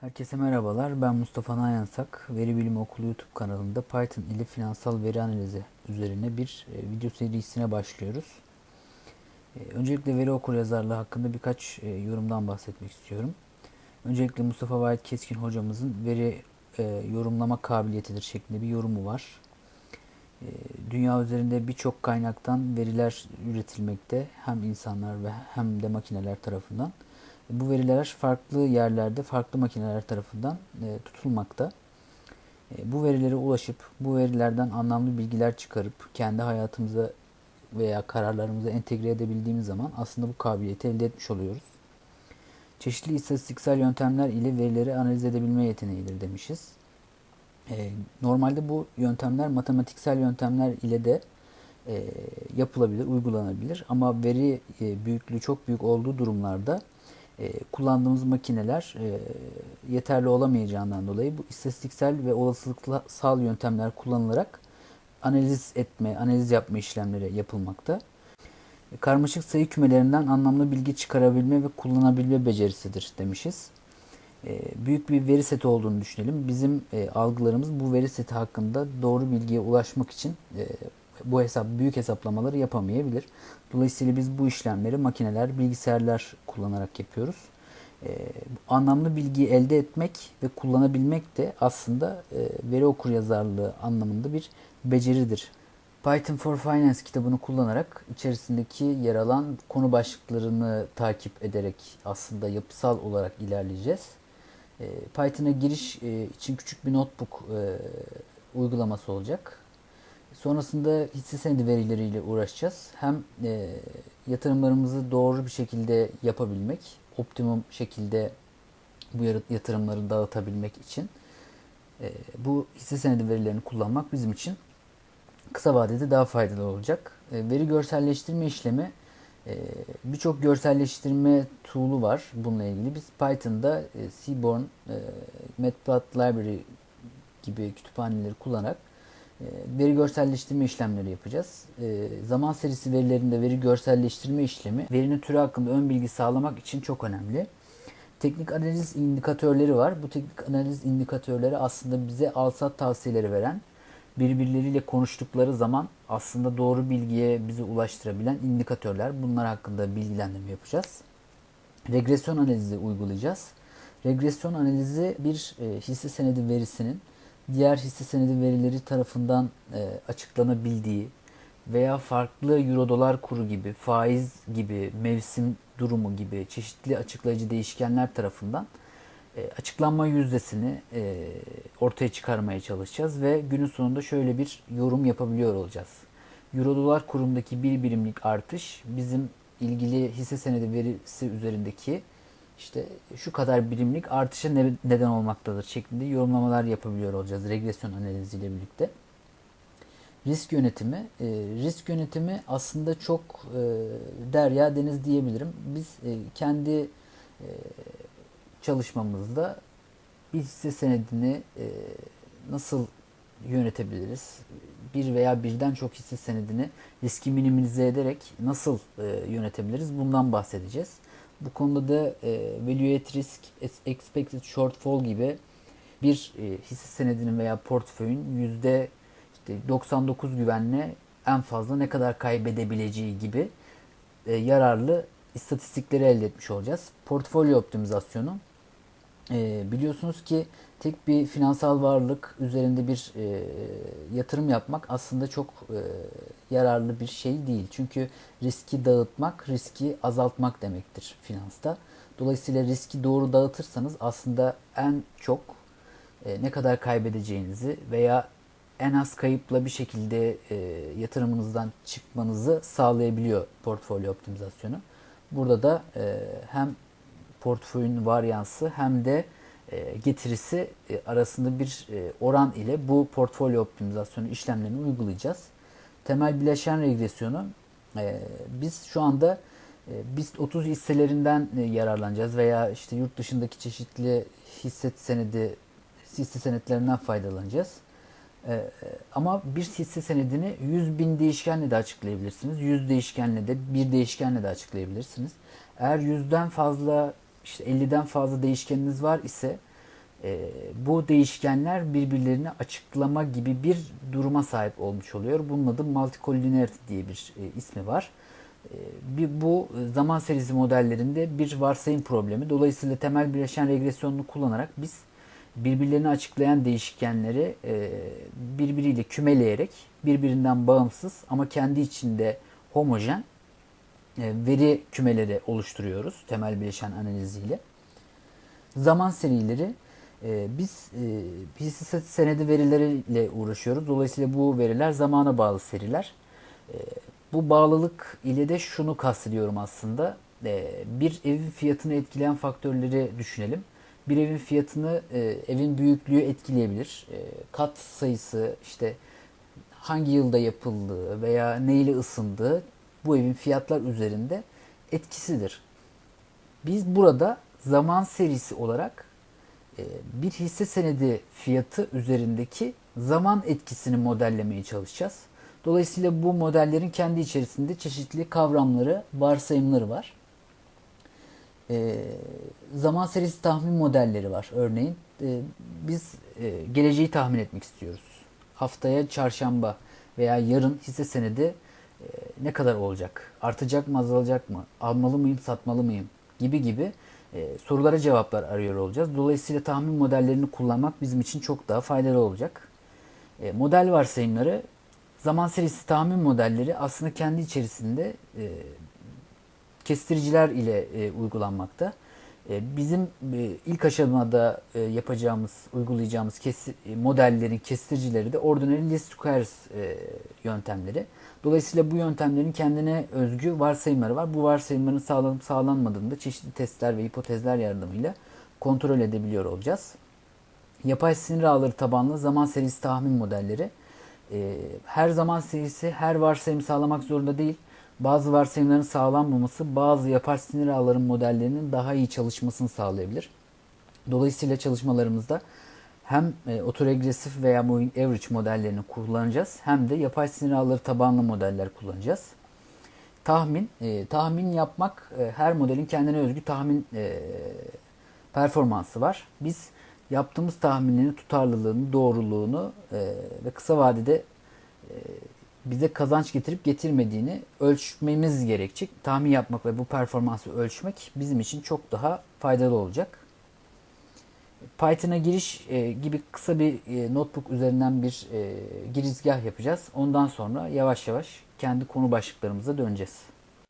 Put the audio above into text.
Herkese merhabalar. Ben Mustafa Nayansak. Veri Bilimi Okulu YouTube kanalında Python ile finansal veri analizi üzerine bir e, video serisine başlıyoruz. E, öncelikle veri okuryazarlığı hakkında birkaç e, yorumdan bahsetmek istiyorum. Öncelikle Mustafa Vahit Keskin hocamızın veri yorumlama kabiliyetidir şeklinde bir yorumu var. Dünya üzerinde birçok kaynaktan veriler üretilmekte hem insanlar ve hem de makineler tarafından. Bu veriler farklı yerlerde, farklı makineler tarafından e, tutulmakta. E, bu verilere ulaşıp, bu verilerden anlamlı bilgiler çıkarıp kendi hayatımıza veya kararlarımıza entegre edebildiğimiz zaman aslında bu kabiliyeti elde etmiş oluyoruz. Çeşitli istatistiksel yöntemler ile verileri analiz edebilme yeteneğidir demişiz. E, normalde bu yöntemler matematiksel yöntemler ile de yapılabilir, uygulanabilir. Ama veri büyüklüğü çok büyük olduğu durumlarda e, kullandığımız makineler e, yeterli olamayacağından dolayı bu istatistiksel ve olasılıksal yöntemler kullanılarak analiz etme, analiz yapma işlemleri yapılmakta. E, karmaşık sayı kümelerinden anlamlı bilgi çıkarabilme ve kullanabilme becerisidir demişiz. Büyük bir veri seti olduğunu düşünelim. Bizim algılarımız bu veri seti hakkında doğru bilgiye ulaşmak için bu hesap büyük hesaplamaları yapamayabilir. Dolayısıyla biz bu işlemleri makineler, bilgisayarlar kullanarak yapıyoruz. E, anlamlı bilgiyi elde etmek ve kullanabilmek de aslında e, veri okuryazarlığı anlamında bir beceridir. Python for Finance kitabını kullanarak içerisindeki yer alan konu başlıklarını takip ederek aslında yapısal olarak ilerleyeceğiz. E, Python'a giriş e, için küçük bir notebook e, uygulaması olacak. Sonrasında hisse senedi verileriyle uğraşacağız. Hem e, yatırımlarımızı doğru bir şekilde yapabilmek, optimum şekilde bu yatırımları dağıtabilmek için e, bu hisse senedi verilerini kullanmak bizim için kısa vadede daha faydalı olacak. E, veri görselleştirme işlemi e, birçok görselleştirme tool'u var bununla ilgili. Biz Python'da e, Seaborn, e, Matplotlib Library gibi kütüphaneleri kullanarak veri görselleştirme işlemleri yapacağız. E, zaman serisi verilerinde veri görselleştirme işlemi verinin türü hakkında ön bilgi sağlamak için çok önemli. Teknik analiz indikatörleri var. Bu teknik analiz indikatörleri aslında bize alsat tavsiyeleri veren, birbirleriyle konuştukları zaman aslında doğru bilgiye bizi ulaştırabilen indikatörler. Bunlar hakkında bilgilendirme yapacağız. Regresyon analizi uygulayacağız. Regresyon analizi bir e, hisse senedi verisinin diğer hisse senedi verileri tarafından e, açıklanabildiği veya farklı euro dolar kuru gibi, faiz gibi, mevsim durumu gibi çeşitli açıklayıcı değişkenler tarafından e, açıklanma yüzdesini e, ortaya çıkarmaya çalışacağız ve günün sonunda şöyle bir yorum yapabiliyor olacağız. Euro dolar kurundaki bir birimlik artış bizim ilgili hisse senedi verisi üzerindeki işte şu kadar birimlik artışa ne, neden olmaktadır şeklinde yorumlamalar yapabiliyor olacağız regresyon analiziyle birlikte. Risk yönetimi, e, risk yönetimi aslında çok e, derya deniz diyebilirim. Biz e, kendi e, çalışmamızda bir hisse senedini e, nasıl yönetebiliriz? Bir veya birden çok hisse senedini riski minimize ederek nasıl e, yönetebiliriz? Bundan bahsedeceğiz. Bu konuda da e, value at risk, expected shortfall gibi bir e, hisse senedinin veya portföyün yüzde işte 99 güvenle en fazla ne kadar kaybedebileceği gibi e, yararlı istatistikleri elde etmiş olacağız. Portfolyo optimizasyonu e, biliyorsunuz ki tek bir finansal varlık üzerinde bir e, yatırım yapmak aslında çok e, yararlı bir şey değil. Çünkü riski dağıtmak, riski azaltmak demektir finansta. Dolayısıyla riski doğru dağıtırsanız aslında en çok e, ne kadar kaybedeceğinizi veya en az kayıpla bir şekilde e, yatırımınızdan çıkmanızı sağlayabiliyor portfolyo optimizasyonu. Burada da e, hem portföyün varyansı hem de e, getirisi e, arasında bir e, oran ile bu portfolyo optimizasyonu işlemlerini uygulayacağız. Temel bileşen regresyonu biz şu anda biz 30 hisselerinden yararlanacağız veya işte yurt dışındaki çeşitli hisse senedi hisse senetlerinden faydalanacağız. Ama bir hisse senedini 100 bin değişkenle de açıklayabilirsiniz. 100 değişkenle de bir değişkenle de açıklayabilirsiniz. Eğer yüzden fazla işte 50'den fazla değişkeniniz var ise e, bu değişkenler birbirlerini açıklama gibi bir duruma sahip olmuş oluyor. Bunun adı multicollinearity diye bir e, ismi var. E, bir, bu zaman serisi modellerinde bir varsayım problemi. Dolayısıyla temel bileşen regresyonunu kullanarak biz birbirlerini açıklayan değişkenleri e, birbiriyle kümeleyerek birbirinden bağımsız ama kendi içinde homojen veri kümeleri oluşturuyoruz temel bileşen analiziyle. Zaman serileri e, biz e, hisse senedi verileriyle uğraşıyoruz. Dolayısıyla bu veriler zamana bağlı seriler. E, bu bağlılık ile de şunu kastediyorum aslında. E, bir evin fiyatını etkileyen faktörleri düşünelim. Bir evin fiyatını e, evin büyüklüğü etkileyebilir. E, kat sayısı, işte hangi yılda yapıldığı veya neyle ısındığı bu evin fiyatlar üzerinde etkisidir. Biz burada zaman serisi olarak e, bir hisse senedi fiyatı üzerindeki zaman etkisini modellemeye çalışacağız. Dolayısıyla bu modellerin kendi içerisinde çeşitli kavramları, varsayımları var. E, zaman serisi tahmin modelleri var örneğin. E, biz geleceği tahmin etmek istiyoruz. Haftaya çarşamba veya yarın hisse senedi ne kadar olacak? Artacak mı, azalacak mı? Almalı mıyım, satmalı mıyım? Gibi gibi sorulara cevaplar arıyor olacağız. Dolayısıyla tahmin modellerini kullanmak bizim için çok daha faydalı olacak. model varsayımları, zaman serisi tahmin modelleri aslında kendi içerisinde kestiriciler ile uygulanmakta. Bizim ilk aşamada yapacağımız, uygulayacağımız modellerin kestiricileri de ordinary least squares yöntemleri. Dolayısıyla bu yöntemlerin kendine özgü varsayımları var. Bu varsayımların sağlanıp sağlanmadığını çeşitli testler ve hipotezler yardımıyla kontrol edebiliyor olacağız. Yapay sinir ağları tabanlı zaman serisi tahmin modelleri her zaman serisi her varsayım sağlamak zorunda değil. Bazı varsayımların sağlanmaması bazı yapay sinir ağların modellerinin daha iyi çalışmasını sağlayabilir. Dolayısıyla çalışmalarımızda hem e, otoregresif veya moving average modellerini kullanacağız hem de yapay sinir ağları tabanlı modeller kullanacağız. Tahmin, e, tahmin yapmak e, her modelin kendine özgü tahmin e, performansı var. Biz yaptığımız tahminlerin tutarlılığını, doğruluğunu e, ve kısa vadede e, bize kazanç getirip getirmediğini ölçmemiz gerekecek. Tahmin yapmak ve bu performansı ölçmek bizim için çok daha faydalı olacak. Python'a giriş e, gibi kısa bir e, notebook üzerinden bir e, girizgah yapacağız. Ondan sonra yavaş yavaş kendi konu başlıklarımıza döneceğiz.